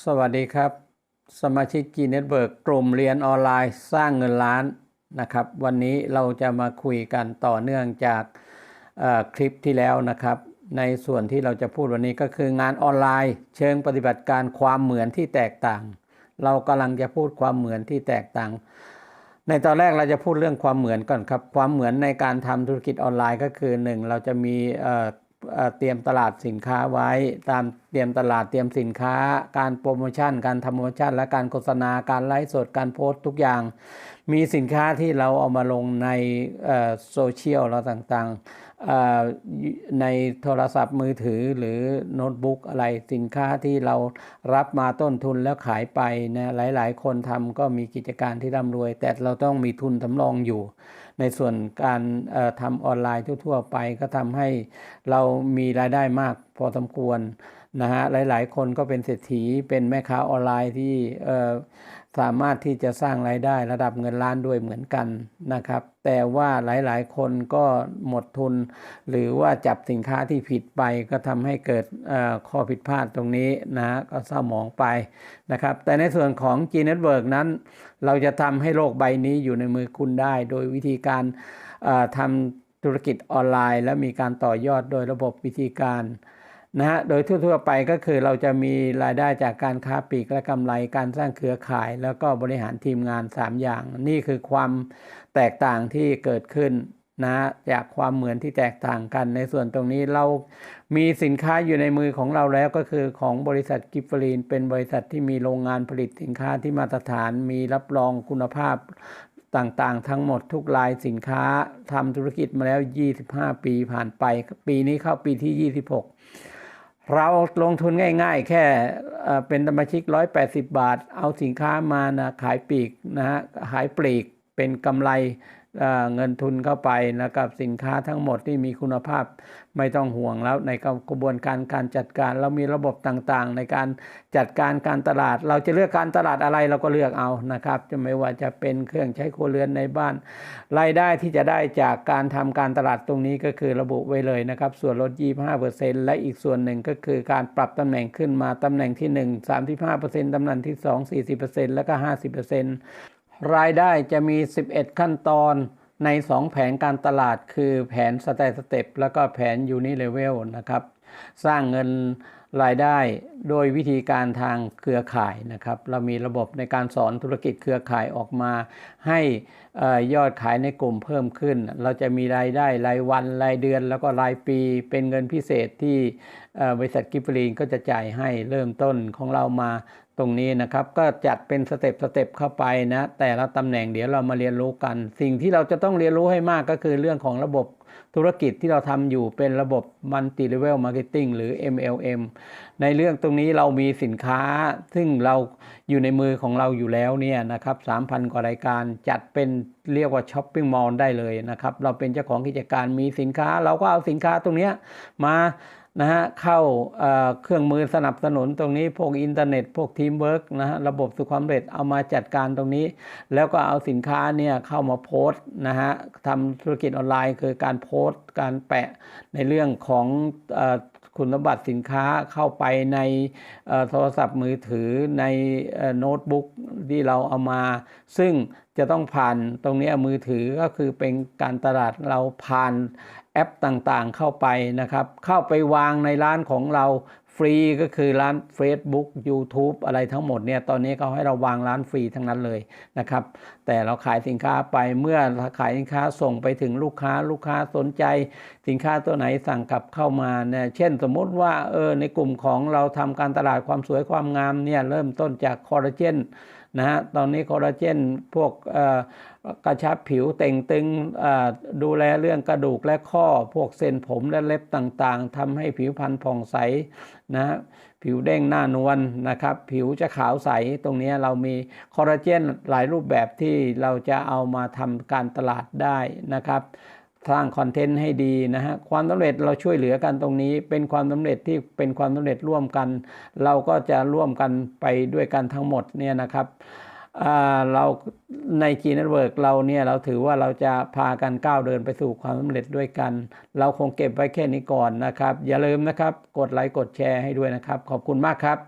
สวัสดีครับ สมาชิก G Network กลุ่มเรียนออนไลน์สร้างเงินล้านนะครับ วันนี้เราจะมาคุยกันต่อเนื่องจากคลิปที่แล้วนะครับ ในส่วนที่เราจะพูดวันนี้ก็คืองานออนไลน์ เชิงปฏิบัติการความเหมือนที่แตกต่าง เรากำลังจะพูดความเหมือนที่แตกต่าง ในตอนแรกเราจะพูดเรื่องความเหมือนก่อนครับ ความเหมือนในการทำธุรกิจออนไลน์ก็คือหนึ่งเราจะมี เตรียมตลาดสินค้าไว้ ตามเตรียมตลาดเตรียมสินค้า การโปรโมชั่น การทำโปรโมชั่น และการโฆษณาการไลฟ์สดการโพสต์ทุกอย่าง มีสินค้าที่เราเอามาลงในโซเชียลเราต่างๆ ในโทรศัพท์มือถือหรือโน้ตบุ๊กอะไรสินค้าที่เรารับมาต้นทุนแล้วขายไปนะหลายๆ คนทำก็มีกิจการที่ร่ำรวย แต่เราต้องมีทุนสำรองอยู่ ในส่วนการทำออนไลน์ทั่วๆไปก็ทำให้เรามีรายได้มากพอสมควร นะฮะหลายๆ คนก็เป็นเศรษฐีเป็นแม่ค้าออนไลน์ที่เอ่อสามารถที่จะสร้างรายได้ระดับเงินล้านด้วยเหมือนกันนะครับ แต่ว่าหลายๆ คนก็หมดทุน หรือว่าจับสินค้าที่ผิดไปก็ทำให้เกิดเอ่อข้อผิดพลาดตรงนี้นะฮะก็เศร้าหมองไปนะครับ แต่ในส่วนของ G Network นั้น เราจะทำให้โลกใบนี้อยู่ในมือคุณได้ โดยวิธีการทำธุรกิจออนไลน์ และมีการต่อยอดโดยระบบวิธีการ นะฮะ โดยทั่วๆไปก็คือเราจะมีรายได้จากการค้าปลีกและกำไร การสร้างเครือข่าย แล้วก็บริหารทีมงาน 3 อย่าง นี่คือความแตกต่างที่เกิดขึ้นนะจากความเหมือนที่แตกต่างกันในส่วนตรงนี้เรามีสินค้าอยู่ในมือของเราแล้วก็คือของบริษัทกิฟฟรีน เป็นบริษัทที่มีโรงงานผลิตสินค้าที่มาตรฐาน มีรับรองคุณภาพต่างๆ ทั้งหมดทุกรายสินค้าทำธุรกิจมาแล้ว 25 ปีผ่านไป ปีนี้เข้าปีที่ 26 เราลงทุนง่าย ๆ แค่เป็นสมาชิก 180 บาท เอาสินค้ามานะขายปลีกนะฮะขายปลีกเป็นกำไร เงินทุนเข้าไปนะครับสินค้าทั้งหมดที่มีคุณภาพไม่ต้องห่วงแล้วในกระบวนการการจัดการเรามีระบบต่างๆ ในการจัดการการตลาด เราจะเลือกการตลาดอะไรเราก็เลือกเอานะครับ จะไม่ว่าจะเป็นเครื่องใช้ครัวเรือนในบ้านรายได้ที่จะได้จากการทำการตลาดตรงนี้ก็คือระบุไว้เลยนะครับ ส่วนลด 25%และอีกส่วนหนึ่งก็คือการปรับตำแหน่งขึ้นมาตำแหน่งที่ 1 35%ตำแหน่งที่ 2 40%แล้วก็ 50% รายได้จะมี 11 ขั้นตอนใน 2 แผนการตลาดคือแผนสเต t สเต็ปแล้วก็แผนยูนิเลเวลนะครับ สร้างเงินรายได้โดยวิธีการทางเครือข่ายนะครับ เรามีระบบในการสอนธุรกิจเครือข่ายออกมา ให้ยอดขายในกลุ่มเพิ่มขึ้น เราจะมีรายได้รายวันรายเดือน แล้วก็รายปีเป็นเงินพิเศษที่บริษัทกิฟฟรีนก็จะจ่ายให้เริ่มต้นของเรามาตรงนี้นะครับ ก็จัดเป็นสเต็ปสเต็ปเข้าไปนะแต่ละตำแหน่งเดี๋ยวเรามาเรียนรู้กัน สิ่งที่เราจะต้องเรียนรู้ให้มากก็คือเรื่องของระบบ ธุรกิจที่เราทำอยู่เป็นระบบ Multi Level Marketing หรือ MLM ในเรื่องตรงนี้เรามีสินค้า ซึ่งเราอยู่ในมือของเราอยู่แล้วเนี่ยนะครับ 3,000 กว่ารายการจัดเป็นเรียกว่าช้อปปิ้งมอลล์ได้เลยนะครับ เราเป็นเจ้าของกิจการมีสินค้า เราก็เอาสินค้าตรงนี้มา นะฮะเข้าเครื่องมือสนับสนุนตรงนี้พวกอินเทอร์เน็ต พวกทีมเวิร์กนะฮะระบบสุขความเร็จเอามาจัดการตรงนี้ แล้วก็เอาสินค้าเนี่ยเข้ามาโพสต์นะฮะทำธุรกิจออนไลน์คือการโพสต์ การแปะในเรื่องของ คุณสมบัติสินค้าเข้าไปในโทรศัพท์มือถือในโน้ตบุ๊กที่เราเอามา ซึ่งจะต้องผ่านตรงนี้มือถือก็คือเป็นการตลาดเราผ่านแอปต่างๆเข้าไปนะครับ เข้าไปวางในร้านของเรา ฟรีก็คือร้าน Facebook YouTube อะไรทั้งหมดเนี่ยตอนนี้เขาให้เราวางร้านฟรีทั้งนั้นเลยนะครับ แต่เราขายสินค้าไปเมื่อขายสินค้าส่งไปถึงลูกค้าลูกค้าสนใจ สินค้าตัวไหนสั่งกลับเข้ามาเนี่ยเช่นสมมุติว่าเออในกลุ่มของเราทำการตลาดความสวยความงามเนี่ยเริ่มต้นจากคอลลาเจน นะฮะตอนนี้คอลลาเจนพวกกระชับผิวเต่งตึงดูแลเรื่องกระดูกและข้อ พวกเส้นผมและเล็บต่างๆทำให้ผิวพรรณผ่องใสนะผิวเด้งหน้านวลนะครับ ผิวจะขาวใสตรงนี้เรามีคอลลาเจนหลายรูปแบบที่เราจะเอามาทำการตลาดได้นะครับ สร้างคอนเทนต์ให้ดีนะฮะความสำเร็จเราช่วยเหลือกันตรงนี้ เป็นความสำเร็จที่เป็นความสำเร็จร่วมกัน เราก็จะร่วมกันไปด้วยกันทั้งหมดเนี่ยนะครับเราใน G Network เราเนี่ยเราถือว่าเราจะพากันก้าวเดินไปสู่ความสำเร็จด้วยกัน เราคงเก็บไว้แค่นี้ก่อนนะครับ อย่าลืมนะครับ กดไลค์กดแชร์ให้ด้วยนะครับ ขอบคุณมากครับ